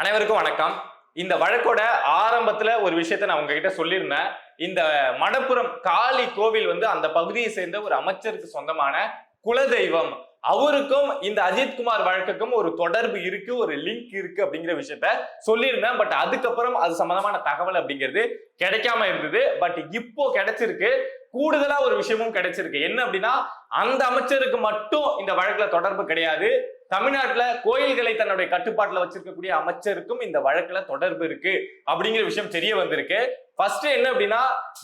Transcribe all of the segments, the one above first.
அனைவருக்கும் வணக்கம். இந்த வழக்கோட ஆரம்பத்துல ஒரு விஷயத்த நான் உங்ககிட்ட சொல்லியிருந்தேன். இந்த மணப்புரம் காளி கோவில் வந்து அந்த பகுதியை சேர்ந்த ஒரு அமைச்சருக்கு சொந்தமான குலதெய்வம். அவருக்கும் இந்த அஜித்குமார் வழக்குக்கும் ஒரு தொடர்பு இருக்கு ஒரு லிங்க் இருக்கு அப்படிங்கிற விஷயத்த சொல்லியிருந்தேன். பட் அதுக்கப்புறம் அது சம்பந்தமான தகவல் அப்படிங்கிறது கிடைக்காம இருந்தது. பட் இப்போ கிடைச்சிருக்கு. கூடுதலா ஒரு விஷயமும் கிடைச்சிருக்கு. என்ன அப்படின்னா அந்த அமைச்சருக்கு மட்டும் இந்த வழக்குல தொடர்பு கிடையாது. தமிழ்நாட்டில் கோயில்களை தன்னுடைய கட்டுப்பாட்டில் வச்சிருக்கக்கூடிய அமைச்சருக்கும் இந்த வழக்கில் தொடர்பு இருக்கு அப்படிங்கிற விஷயம் தெரிய வந்திருக்கு. ஃபர்ஸ்ட் என்ன அப்படின்னா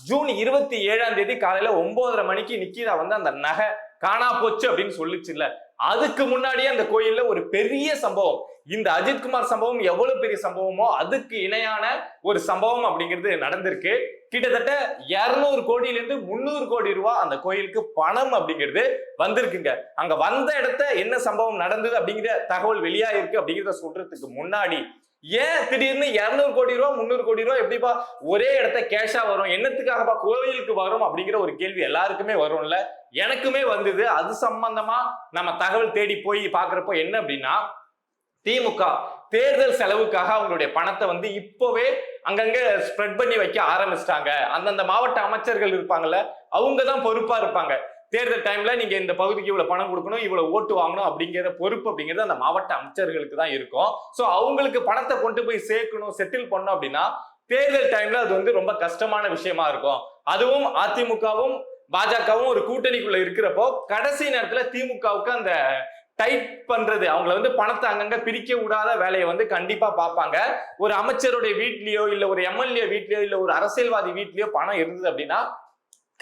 ஜூன் இருபத்தி ஏழாம் தேதி காலையில ஒன்பதரை மணிக்கு நிக்கிதா வந்து அந்த நகை காணா போச்சு அப்படின்னு சொல்லிச்சு இல்ல அதுக்கு முன்னாடியே அந்த கோயில்ல ஒரு பெரிய சம்பவம். இந்த அஜித்குமார் சம்பவம் எவ்வளவு பெரிய சம்பவமோ அதுக்கு இணையான ஒரு சம்பவம் அப்படிங்கிறது நடந்திருக்கு. கிட்டத்தட்ட இருநூறு கோடியில இருந்து முந்நூறு கோடி ரூபாய் அந்த கோயிலுக்கு பணம் அப்படிங்கிறது வந்திருக்குங்க. அங்க வந்த இடத்த என்ன சம்பவம் நடந்தது அப்படிங்கிற தகவல் வெளியாயிருக்கு அப்படிங்கிறத சொல்றதுக்கு முன்னாடி ஏன் திடீர்னு இருநூறு கோடி ரூபா முந்நூறு கோடி ரூபா எப்படிப்பா ஒரே இடத்த கேஷா வரும்? என்னத்துக்காகப்பா கோயிலுக்கு வரும் அப்படிங்கிற ஒரு கேள்வி எல்லாருக்குமே வரும்ல. எனக்குமே வந்தது. அது சம்பந்தமா நம்ம தகவல் தேடி போய் பாக்குறப்போ என்ன அப்படின்னா திமுக தேர்தல் செலவுக்காக அவங்களுடைய பணத்தை வந்து இப்போவே அங்கங்க ஸ்ப்ரெட் பண்ணி வைக்க ஆரம்பிச்சிட்டாங்க. அந்தந்த மாவட்ட அமைச்சர்கள் இருப்பாங்கல்ல அவங்க தான் பொறுப்பா இருப்பாங்க. தேர்தல் டைம்ல நீங்க இந்த பகுதிக்கு இவ்வளவு பணம் கொடுக்கணும் இவ்வளவு ஓட்டு வாங்கணும் அப்படிங்கிற பொறுப்பு அப்படிங்கிறது அந்த மாவட்ட அமைச்சர்களுக்கு தான் இருக்கும். சோ அவங்களுக்கு பணத்தை கொண்டு போய் சேர்க்கணும் செட்டில் பண்ணணும் அப்படின்னா தேர்தல் டைம்ல அது வந்து ரொம்ப கஷ்டமான விஷயமா இருக்கும். அதுவும் அதிமுகவும் பாஜகவும் ஒரு கூட்டணிக்குள்ள இருக்கிறப்போ கடைசி நேரத்துல திமுகவுக்கு அந்த டைட் பண்றது. அவங்கள வந்து பணத்தை அங்கங்க பிரிக்க விடாத வேலையை வந்து கண்டிப்பா பார்ப்பாங்க. ஒரு அமைச்சருடைய வீட்லயோ இல்ல ஒரு எம்எல்ஏ வீட்லயோ இல்ல ஒரு அரசியல்வாதி வீட்லயோ பணம் இருந்தது அப்படின்னா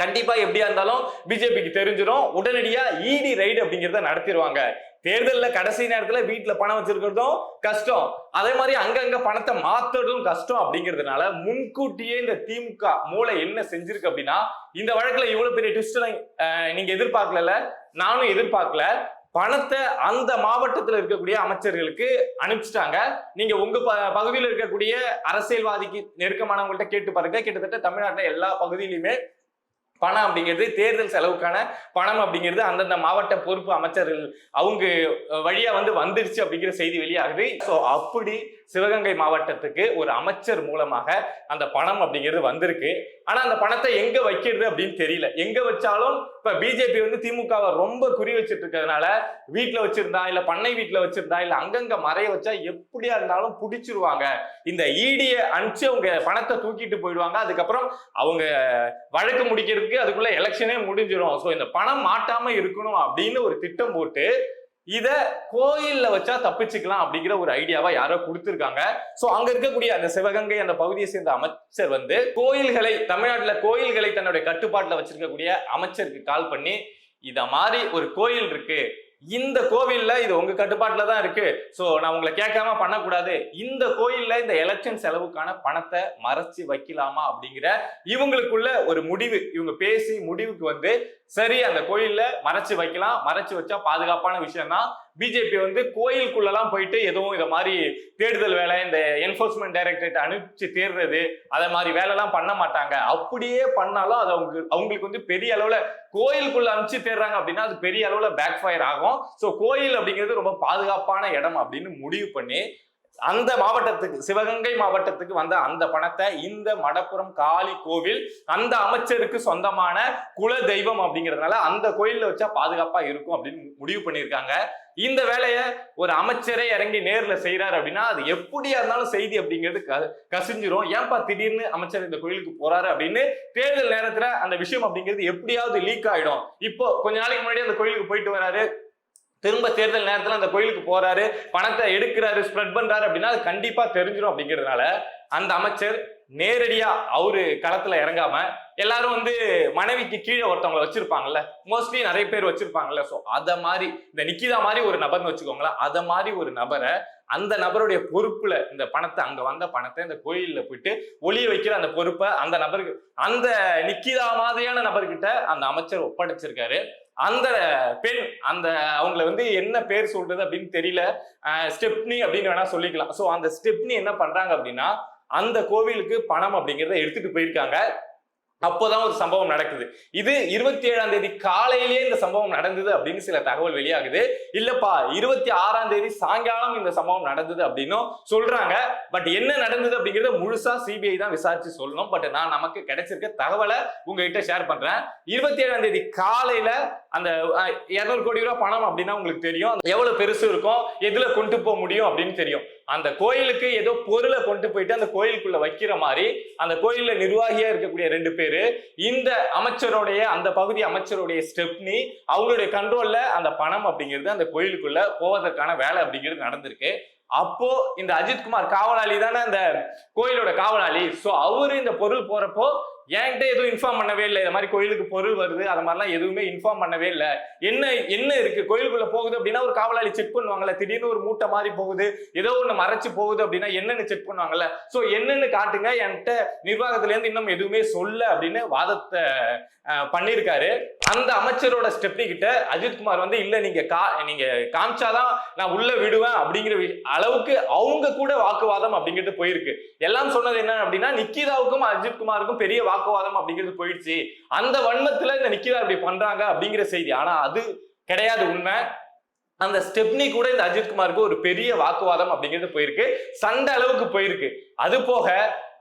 கண்டிப்பா எப்படியா இருந்தாலும் பிஜேபிக்கு தெரிஞ்சிடும் உடனடியா இடி ரைடு அப்படிங்கிறத நடத்திடுவாங்க தேர்தலில் கடைசி நேரத்துல வீட்டுல பணம் வச்சிருக்கிறதும் கஷ்டம். அதே மாதிரி அங்கங்க பணத்தை மாத்துறதும் கஷ்டம் அப்படிங்கிறதுனால முன்கூட்டியே இந்த திமுக மூளை என்ன செஞ்சிருக்கு அப்படின்னா இந்த வழக்குல இவ்வளவு பெரிய ட்விஸ்ட் நீங்க எதிர்பார்க்கல நானும் எதிர்பார்க்கல. பணத்தை அந்த மாவட்டத்தில் இருக்கக்கூடிய அமைச்சர்களுக்கு அனுப்பிச்சிட்டாங்க. நீங்க உங்க ப- பகுதியில் இருக்கக்கூடிய அரசியல்வாதிக்கு நெருக்கமானவங்கள்ட்ட கேட்டு பாருங்க. கிட்டத்தட்ட தமிழ்நாட்டில் எல்லா பகுதியிலுமே பணம் அப்படிங்கிறது தேர்தல் செலவுக்கான பணம் அப்படிங்கிறது அந்தந்த மாவட்ட பொறுப்பு அமைச்சர்கள் அவங்க வழியா வந்து வந்துருச்சு அப்படிங்கிற செய்தி வெளியாகுது. ஸோ அப்படி சிவகங்கை மாவட்டத்துக்கு ஒரு அமைச்சர் மூலமாக அந்த பணம் அப்படிங்கிறது வந்திருக்கு. ஆனா அந்த பணத்தை எங்க வைக்கிறது அப்படின்னு தெரியல. எங்க வச்சாலும் இப்ப பிஜேபி வந்து திமுகவை ரொம்ப குறி வச்சிட்டு இருக்கிறதுனால வீட்டுல வச்சிருந்தா இல்ல பண்ணை வீட்டுல வச்சிருந்தா இல்ல அங்கங்க மறைய வச்சா எப்படியா இருந்தாலும் புடிச்சிருவாங்க. இந்த ஈடிய அனுப்பிச்சு அவங்க பணத்தை தூக்கிட்டு போயிடுவாங்க. அதுக்கப்புறம் அவங்க வழக்கு முடிக்கிறதுக்கு அதுக்குள்ள எலெக்ஷனே முடிஞ்சிடும் ஸோ இந்த பணம் மாட்டாம இருக்கணும் அப்படின்னு ஒரு திட்டம் போட்டு இத கோயில்ல வச்சா தப்பிச்சுக்கலாம் அப்படிங்கிற ஒரு ஐடியாவா யாரோ கொடுத்திருக்காங்க. சோ அங்க இருக்கக்கூடிய அந்த சிவகங்கை அந்த பகுதியை சேர்ந்த அமைச்சர் வந்து கோயில்களை தமிழ்நாட்டுல கோயில்களை தன்னுடைய கட்டுப்பாட்டுல வச்சிருக்கக்கூடிய அமைச்சருக்கு கால் பண்ணி இத மாதிரி ஒரு கோயில் இருக்கு இந்த கோவில்ல இது உங்க கட்டுப்பாட்டில் தான் இருக்கு. ஸோ நான் உங்களை கேட்காம பண்ணக்கூடாது. இந்த கோயில்ல இந்த எலெக்ஷன் செலவுக்கான பணத்தை மறைச்சு வைக்கலாமா அப்படிங்கிற இவங்களுக்குள்ள ஒரு முடிவு. இவங்க பேசி முடிவுக்கு வந்து சரி அந்த கோயில்ல மறைச்சு வைக்கலாம். மறைச்சு வச்சா பாதுகாப்பான விஷயம் தான் பிஜேபி வந்து கோயிலுக்குள்ளெல்லாம் போயிட்டு எதுவும் இதை மாதிரி தேடுதல் வேலை இந்த என்ஃபோர்ஸ்மெண்ட் டைரக்டரேட் அனுப்பிச்சு தேடுறது அதை மாதிரி வேலைலாம் பண்ண மாட்டாங்க. அப்படியே பண்ணாலும் அது அவங்க அவங்களுக்கு வந்து பெரிய அளவில் கோயிலுக்குள்ள அனுப்பிச்சு தேடுறாங்க அப்படின்னா அது பெரிய அளவில் பேக் ஃபயர் ஆகும். ஸோ கோயில் அப்படிங்கிறது ரொம்ப பாதுகாப்பான இடம் அப்படின்னு முடிவு பண்ணி அந்த மாவட்டத்துக்கு சிவகங்கை மாவட்டத்துக்கு வந்த அந்த பணத்தை இந்த மடப்புறம் காளி கோவில் அந்த அமைச்சருக்கு சொந்தமான குல தெய்வம் அப்படிங்கிறதுனால அந்த கோயில்ல வச்சா பாதுகாப்பா இருக்கும் அப்படின்னு முடிவு பண்ணியிருக்காங்க. இந்த வேலையை ஒரு அமைச்சரே இறங்கி நேர்ல செய்யறாரு அப்படின்னா அது எப்படியா இருந்தாலும் செய்தி அப்படிங்கிறது க- கசிஞ்சிரும். ஏன்பா திடீர்னு அமைச்சர் இந்த கோயிலுக்கு போறாரு அப்படின்னு தேர்தல் நேரத்துல அந்த விஷயம் அப்படிங்கிறது எப்படியாவது லீக் ஆயிடும். இப்போ கொஞ்ச நாளைக்கு முன்னாடி அந்த கோயிலுக்கு போயிட்டு வராரு. திரும்ப தேர்தல் நேரத்துல அந்த கோயிலுக்கு போறாரு பணத்தை எடுக்கிறாரு ஸ்ப்ரெட் பண்றாரு அப்படின்னா அது கண்டிப்பா தெரிஞ்சிடும் அப்படிங்கிறதுனால அந்த அமைச்சர் நேரடியா அவரு களத்துல இறங்காம எல்லாரும் வந்து மனைவிக்கு கீழே ஒருத்தவங்களை வச்சிருப்பாங்கல்ல மோஸ்ட்லி நிறைய பேர் வச்சிருப்பாங்கல்ல. ஸோ அதை மாதிரி இந்த நிக்கிதா மாதிரி ஒரு நபர்னு வச்சுக்கோங்களேன். அதை மாதிரி ஒரு நபரை அந்த நபருடைய பொறுப்புல இந்த பணத்தை அங்க வந்த பணத்தை இந்த கோயில்ல போயிட்டு ஒளிய வைக்கிற அந்த பொறுப்பை அந்த நபருக்கு அந்த நிக்கிதா மாதிரியான நபர்கிட்ட அந்த அமைச்சர் ஒப்படைச்சிருக்காரு. அந்த பெண் அந்த அவங்கள வந்து என்ன பேர் சொல்றது அப்படின்னு தெரியல. ஸ்டெப்னி அப்படின்னு வேணா சொல்லிக்கலாம். ஸோ அந்த ஸ்டெப்னி என்ன பண்றாங்க அப்படின்னா அந்த கோவிலுக்கு பணம் அப்படிங்கிறத எடுத்துட்டு போயிருக்காங்க. அப்போதான் ஒரு சம்பவம் நடக்குது. இது இருபத்தி ஏழாம் தேதி காலையிலேயே இந்த சம்பவம் நடந்தது அப்படின்னு சில தகவல் வெளியாகுது. இல்லப்பா இருபத்தி ஆறாம் தேதி சாயங்காலம் இந்த சம்பவம் நடந்தது அப்படின்னும் சொல்றாங்க. பட் என்ன நடந்தது அப்படிங்கறத முழுசா சிபிஐ தான் விசாரிச்சு சொல்லணும். பட் நான் நமக்கு கிடைச்சிருக்க தகவலை உங்ககிட்ட ஷேர் பண்றேன். இருபத்தி ஏழாம் தேதி காலையில அந்த இருநூறு கோடி ரூபாய் பணம் அப்படின்னா உங்களுக்கு தெரியும். எவ்வளவு பெருசு இருக்கும் எதுல கொண்டு போக முடியும் அப்படின்னு தெரியும். அந்த கோயிலுக்கு ஏதோ பொருளை கொண்டு போயிட்டு அந்த கோயிலுக்குள்ள வைக்கிற மாதிரி அந்த கோயில்ல நிர்வாகியா இருக்கக்கூடிய ரெண்டு பேரு இந்த அமைச்சருடைய அந்த பகுதி அமைச்சருடைய ஸ்டெப்னி அவங்களுடைய கண்ட்ரோல்ல அந்த பணம் அப்படிங்கிறது அந்த கோயிலுக்குள்ள போவதற்கான வேலை அப்படிங்கிறது நடந்திருக்கு. அப்போ இந்த அஜித்குமார் காவலாளி தானே அந்த கோயிலோட காவலாளி. சோ அவரு இந்த பொருள் போறப்போ என்கிட்ட எதுவும் இன்ஃபார்ம் பண்ணவே இல்லை. இந்த மாதிரி கோயிலுக்கு பொருள் வருது. அது மாதிரிலாம் எதுவுமே இன்ஃபார்ம் பண்ணவே இல்லை. என்ன என்ன இருக்கு? கோயிலுக்குள்ள போகுது அப்படின்னா ஒரு காவலாளி செக் பண்ணுவாங்கல்ல. திடீர்னு ஒரு மூட்டை மாதிரி போகுது. ஏதோ ஒண்ணு மறைச்சு போகுது அப்படின்னா என்னன்னு செக் பண்ணுவாங்கல்ல. சோ என்னன்னு காட்டுங்க. என்கிட்ட நிர்வாகத்துல இருந்து இன்னும் எதுவுமே சொல்ல அப்படின்னு வாதத்தை பண்ணியிருக்காரு. அந்த அமைச்சரோட ஸ்டெப்னி கிட்ட அஜித்குமார் வந்து இல்ல நீங்க கா நீங்க காமிச்சாதான் நான் உள்ள விடுவேன் அப்படிங்கிற அளவுக்கு அவங்க கூட வாக்குவாதம் அப்படிங்கிறது போயிருக்கு. எல்லாம் சொன்னது என்ன அப்படின்னா நிக்கிதாவுக்கும் அஜித்குமாருக்கும் பெரிய வாக்குவாதம் அப்படிங்கிறது போயிடுச்சு. அந்த வன்மத்துல இந்த நிக்கிதா இப்படி பண்றாங்க அப்படிங்கிற செய்தி. ஆனா அது கிடையாது உண்மை. அந்த ஸ்டெப்னி கூட இந்த அஜித்குமாருக்கு ஒரு பெரிய வாக்குவாதம் அப்படிங்கிறது போயிருக்கு. சண்டை அளவுக்கு போயிருக்கு. அது போக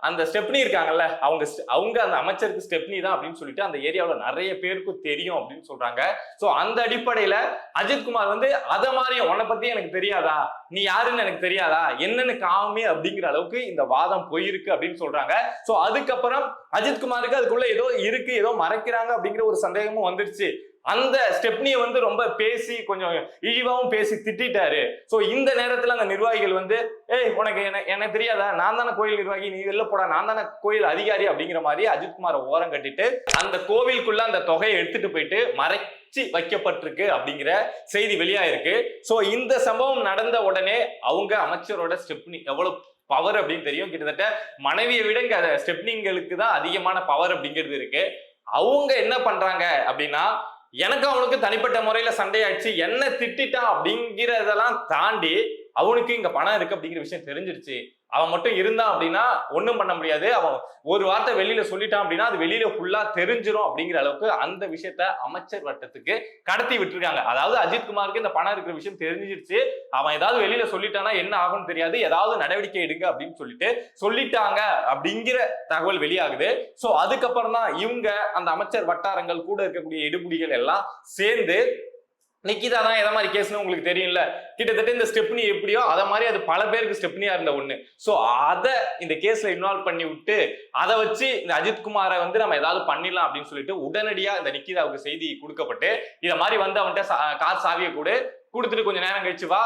அந்த ஸ்டெப்னி இருக்காங்கல்ல அவங்க அவங்க அந்த அமைச்சருக்கு ஸ்டெப்னி தான் அப்படின்னு சொல்லிட்டு அந்த ஏரியாவில் நிறைய பேருக்கு தெரியும் அப்படின்னு சொல்றாங்க. ஸோ அந்த அடிப்படையில அஜித்குமார் வந்து அதை மாதிரியும் உன்னை பத்தி எனக்கு தெரியாதா? நீ யாருன்னு எனக்கு தெரியாதா? என்னன்னு காமி அப்படிங்கிற அளவுக்கு இந்த வாதம் போயிருக்கு அப்படின்னு சொல்றாங்க. ஸோ அதுக்கப்புறம் அஜித்குமாருக்கு அதுக்குள்ள ஏதோ இருக்கு ஏதோ மறைக்கிறாங்க அப்படிங்கிற ஒரு சந்தேகமும் வந்துருச்சு. அந்த ஸ்டெப்னியை வந்து ரொம்ப பேசி கொஞ்சம் இழிவாகவும் பேசி திட்டாரு. ஸோ இந்த நேரத்தில் அந்த நிர்வாகிகள் வந்து ஏய் உனக்கு என்ன எனக்கு தெரியாதா? நான் தானே கோயில் நிர்வாகி நீ வெளில போடா நான் தானே கோயில் அதிகாரி அப்படிங்கிற மாதிரி அஜித்குமாரை ஓரம் கட்டிட்டு அந்த கோவிலுக்குள்ள அந்த தொகையை எடுத்துட்டு போயிட்டு மறைச்சி வைக்கப்பட்டிருக்கு அப்படிங்கிற செய்தி வெளியாயிருக்கு. ஸோ இந்த சம்பவம் நடந்த உடனே அவங்க அமைச்சரோட ஸ்டெப்னி எவ்வளவு பவர் அப்படின்னு தெரியும். கிட்டத்தட்ட மனைவியை விட இங்க ஸ்டெப்னிங்களுக்கு தான் அதிகமான பவர் அப்படிங்கிறது இருக்கு. அவங்க என்ன பண்றாங்க அப்படின்னா எனக்கு அவனுக்கு தனிப்பட்ட முறையில் சண்டையாயிடுச்சு. என்ன திட்டிட்டா அப்படிங்கிறதெல்லாம் தாண்டி அவனுக்கு இங்க பணம் இருக்கு அப்படிங்கிற விஷயம் தெரிஞ்சிருச்சு. அவன் மட்டும் இருந்தான் அப்படின்னா ஒன்றும் பண்ண முடியாது. அவன் ஒரு வார்த்தை வெளியில சொல்லிட்டான் அப்படின்னா அது வெளியில ஃபுல்லா தெரிஞ்சிரும் அப்படிங்கிற அளவுக்கு அந்த விஷயத்த அமைச்சர் வட்டத்துக்கு கடத்தி விட்டுருக்காங்க. அதாவது அஜித்குமாருக்கு இந்த பணம் இருக்கிற விஷயம் தெரிஞ்சிருச்சு. அவன் ஏதாவது வெளியில சொல்லிட்டானா என்ன ஆகும்னு தெரியாது. ஏதாவது நடவடிக்கை எடுங்க அப்படின்னு சொல்லிட்டு சொல்லிட்டாங்க அப்படிங்கிற தகவல் வெளியாகுது. சோ அதுக்கப்புறம் தான் இவங்க அந்த அமைச்சர் வட்டாரங்கள் கூட இருக்கக்கூடிய எடுபுடிகள் எல்லாம் சேர்ந்து நிக்கிதா தான் எதை மாதிரி கேஸ்னு உங்களுக்கு தெரியும்ல? கிட்டத்தட்ட இந்த ஸ்டெப்னி எப்படியோ அதை மாதிரி அது பல பேருக்கு ஸ்டெப்னியா இருந்த ஒண்ணு. ஸோ அதை இந்த கேஸ்ல இன்வால்வ் பண்ணி விட்டு அதை வச்சு இந்த அஜித்குமாரை வந்து நம்ம ஏதாவது பண்ணிடலாம் அப்படின்னு சொல்லிட்டு உடனடியா இந்த நிக்கிதாவுக்கு செய்தி கொடுக்கப்பட்டு இதை மாதிரி வந்து அவன்கிட்ட சா- கார் சாவியை கூடு கொடுத்துட்டு கொஞ்சம் நேரம் கழிச்சு வா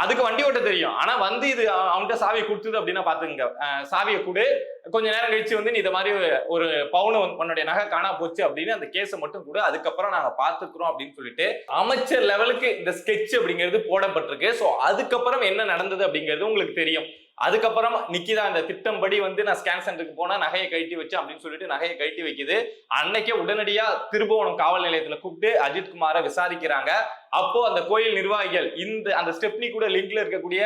அதுக்கு வண்டி ஓட்ட தெரியும். ஆனா வந்து இது அவன்கிட்ட சாவியை கொடுத்தது அப்படின்னா பாத்துங்க சாவியை கொடு. கொஞ்ச நேரம் கழிச்சு வந்து நீ இந்த மாதிரி ஒரு பவுனு உன்னுடைய நகை காணா போச்சு அப்படின்னு அந்த கேஸை மட்டும் கூட. அதுக்கப்புறம் நாங்க பாத்துக்கிறோம் அப்படின்னு சொல்லிட்டு அமைச்சர் லெவலுக்கு இந்த ஸ்கெட்ச் அப்படிங்கிறது போடப்பட்டிருக்கு. ஸோ அதுக்கப்புறம் என்ன நடந்தது அப்படிங்கிறது உங்களுக்கு தெரியும். அதுக்கப்புறம் நிக்கிதா அந்த திட்டம்படி வந்து நான் ஸ்கேன் சென்டருக்கு போனா நகையை கழட்டி வச்சேன் அப்படின்னு சொல்லிட்டு நகையை கழட்டி வைக்குது. அன்னைக்கே உடனடியா திருபுவனம் காவல் நிலையத்துல கூப்பிட்டு அஜித்குமாரை விசாரிக்கிறாங்க. அப்போ அந்த கோயில் நிர்வாகிகள் இந்த அந்த ஸ்டெப்னி கூட லிங்க்ல இருக்கக்கூடிய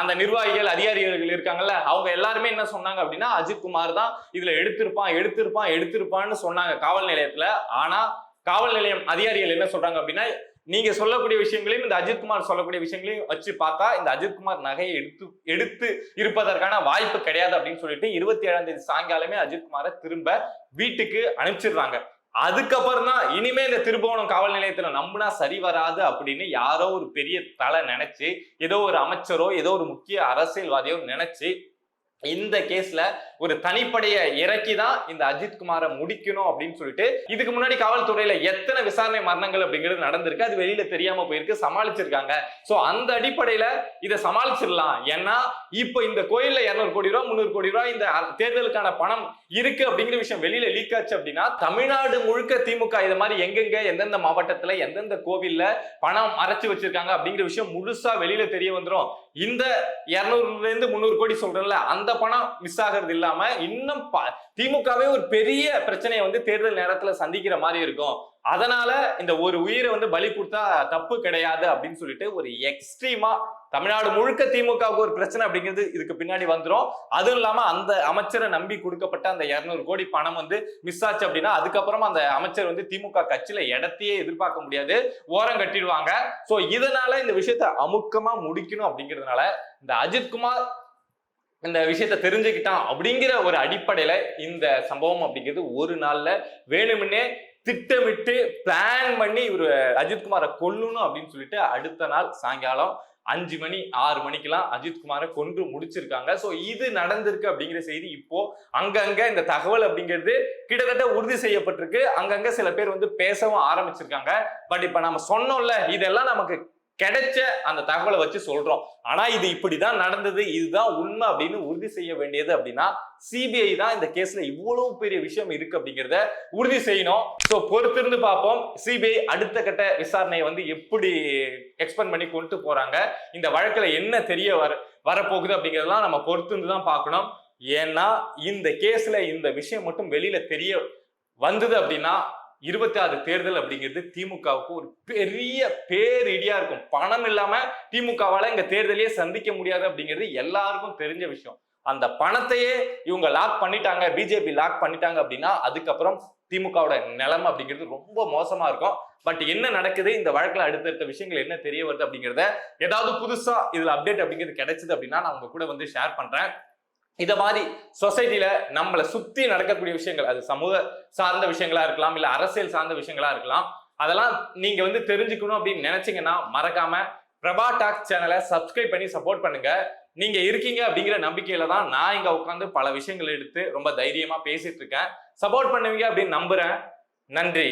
அந்த நிர்வாகிகள் அதிகாரிகள் இருக்காங்கல்ல அவங்க எல்லாருமே என்ன சொன்னாங்க அப்படின்னா அஜித்குமார் தான் இதுல எடுத்திருப்பான் எடுத்திருப்பான் எடுத்திருப்பான்னு சொன்னாங்க காவல் நிலையத்துல. ஆனா காவல் நிலையம் அதிகாரிகள் என்ன சொல்றாங்க அப்படின்னா நீங்க சொல்லக்கூடிய விஷயங்களையும் இந்த அஜித்குமார் சொல்லக்கூடிய விஷயங்களையும் வச்சு பார்த்தா இந்த அஜித்குமார் நகையை எடுத்து எடுத்து இருப்பதற்கான வாய்ப்பு கிடையாது அப்படின்னு சொல்லிட்டு இருபத்தி ஏழாம் தேதி சாயங்காலமே அஜித்குமாரை திரும்ப வீட்டுக்கு அனுப்பிச்சிடுறாங்க. அதுக்கப்புறம் தான் இனிமே இந்த திருபுவனம் காவல் நிலையத்துல நம்பினா சரி வராது அப்படின்னு யாரோ ஒரு பெரிய தலை நினைச்சு ஏதோ ஒரு அமைச்சரோ ஏதோ ஒரு முக்கிய அரசியல்வாதியோ நினைச்சு இந்த கேஸ்ல ஒரு தனிப்படையை இறக்கி தான் இந்த அஜித்குமாரை முடிக்கணும் அப்படின்னு சொல்லிட்டு இதுக்கு முன்னாடி காவல்துறையில எத்தனை விசாரணை மரணங்கள் அப்படிங்கிறது நடந்திருக்கு. அது வெளியில தெரியாம போயிருக்கு சமாளிச்சிருக்காங்க. சோ அந்த அடிப்படையில இதை சமாளிச்சிடலாம். ஏன்னா இப்போ இந்த கோயில்ல இருநூறு கோடி ரூபாய் முந்நூறு கோடி ரூபாய் இந்த தேர்தலுக்கான பணம் இருக்கு அப்படிங்கிற விஷயம் வெளியில லீக் ஆச்சு அப்படின்னா தமிழ்நாடு முழுக்க திமுக இது மாதிரி எங்கெங்க எந்தெந்த மாவட்டத்துல எந்தெந்த கோவில்ல பணம் மறைச்சு வச்சிருக்காங்க அப்படிங்கிற விஷயம் முழுசா வெளியில தெரிய வந்துடும் இந்த இருநூறுல இருந்து முந்நூறு கோடி சொல்றேன்ல அந்த பணம் மிஸ் ஆகிறது இல்லாம இன்னும் ப- திமுகவே ஒரு பெரிய பிரச்சனையை வந்து தேர்தல் நேரத்துல சந்திக்கிற மாதிரி இருக்கும். அதனால இந்த ஒரு உயிரை வந்து பலி கொடுத்தா தப்பு கிடையாது அப்படின்னு சொல்லிட்டு ஒரு எக்ஸ்ட்ரீமா தமிழ்நாடு முழுக்க திமுகவுக்கு ஒரு பிரச்சனை அப்படிங்கிறது இதுக்கு பின்னாடி வந்துடும் அதுவும் இல்லாம அந்த அமைச்சரை நம்பி கொடுக்கப்பட்ட அந்த இருநூறு கோடி பணம் வந்து மிஸ் ஆச்சு அப்படின்னா அதுக்கப்புறம் அந்த அமைச்சர் வந்து திமுக கட்சியில இடத்தையே எதிர்பார்க்க முடியாது. ஓரம் கட்டிடுவாங்க. சோ இதனால இந்த விஷயத்த அமுக்கமா முடிக்கணும் அப்படிங்கிறதுனால இந்த அஜித்குமார் இந்த விஷயத்த தெரிஞ்சுக்கிட்டான் அப்படிங்கிற ஒரு அடிப்படையில இந்த சம்பவம் அப்படிங்கிறது ஒரு நாள்ல வேணுமுன்னே திட்டமிட்டு பிளான் பண்ணி இவர் அஜித்குமாரை கொல்லணும் அப்படின்னு சொல்லிட்டு அடுத்த நாள் சாயங்காலம் அஞ்சு மணி ஆறு மணிக்கெல்லாம் அஜித்குமாரை கொன்று முடிச்சிருக்காங்க. ஸோ இது நடந்திருக்கு அப்படிங்கிற செய்தி இப்போ அங்கங்க இந்த தகவல் அப்படிங்கிறது கிட்டத்தட்ட உறுதி செய்யப்பட்டிருக்கு. அங்கங்க சில பேர் வந்து பேசவும் ஆரம்பிச்சிருக்காங்க. பட் இப்ப நம்ம சொன்னோம்ல இதெல்லாம் நமக்கு கிடைச்ச அந்த தகவலை வச்சு சொல்றோம். ஆனா இது இப்படிதான் நடந்தது இதுதான் உண்மை அப்படின்னு உறுதி செய்ய வேண்டியது அப்படின்னா சிபிஐ தான் இந்த கேஸ்ல இவ்வளவு பெரிய விஷயம் இருக்கு அப்படிங்கிறத உறுதி செய்யணும். ஸோ பொறுத்திருந்து பார்ப்போம். சிபிஐ அடுத்த கட்ட விசாரணையை வந்து எப்படி எக்ஸ்பெண்ட் பண்ணி கொண்டு போறாங்க இந்த வழக்குல என்ன தெரிய வர வரப்போகுது அப்படிங்கிறதெல்லாம் நம்ம பொறுத்திருந்து தான் பார்க்கணும். ஏன்னா இந்த கேஸ்ல இந்த விஷயம் மட்டும் வெளியில தெரிய வந்தது அப்படின்னா இருபத்தி ஆறு தேர்தல் அப்படிங்கிறது திமுகவுக்கு ஒரு பெரிய பேரிடியா இருக்கும். பணம் இல்லாம திமுகவால இங்க தேர்தலையே சந்திக்க முடியாது அப்படிங்கிறது எல்லாருக்கும் தெரிஞ்ச விஷயம். அந்த பணத்தையே இவங்க லாக் பண்ணிட்டாங்க பிஜேபி லாக் பண்ணிட்டாங்க அப்படின்னா அதுக்கப்புறம் திமுகவோட நிலைமை அப்படிங்கிறது ரொம்ப மோசமா இருக்கும். பட் என்ன நடக்குது? இந்த வழக்குல அடுத்தடுத்த விஷயங்கள் என்ன தெரிய வருது அப்படிங்கிறத ஏதாவது புதுசா இதுல அப்டேட் அப்படிங்கிறது கிடைச்சது அப்படின்னா நான் உங்க கூட வந்து ஷேர் பண்றேன். இதை மாதிரி சொசைட்டில நம்மளை சுத்தி நடக்கக்கூடிய விஷயங்கள் அது சமூக சார்ந்த விஷயங்களா இருக்கலாம் இல்ல அரசியல் சார்ந்த விஷயங்களா இருக்கலாம் அதெல்லாம் நீங்க வந்து தெரிஞ்சுக்கணும் அப்படின்னு நினைச்சீங்கன்னா மறக்காம பிரபா டாக் சேனலை சப்ஸ்கிரைப் பண்ணி சப்போர்ட் பண்ணுங்க. நீங்க இருக்கீங்க அப்படிங்கிற நம்பிக்கையில தான் நான் இங்க உட்காந்து பல விஷயங்கள் எடுத்து ரொம்ப தைரியமா பேசிட்டு இருக்கேன். சப்போர்ட் பண்ணுவீங்க அப்படின்னு நம்புறேன். நன்றி.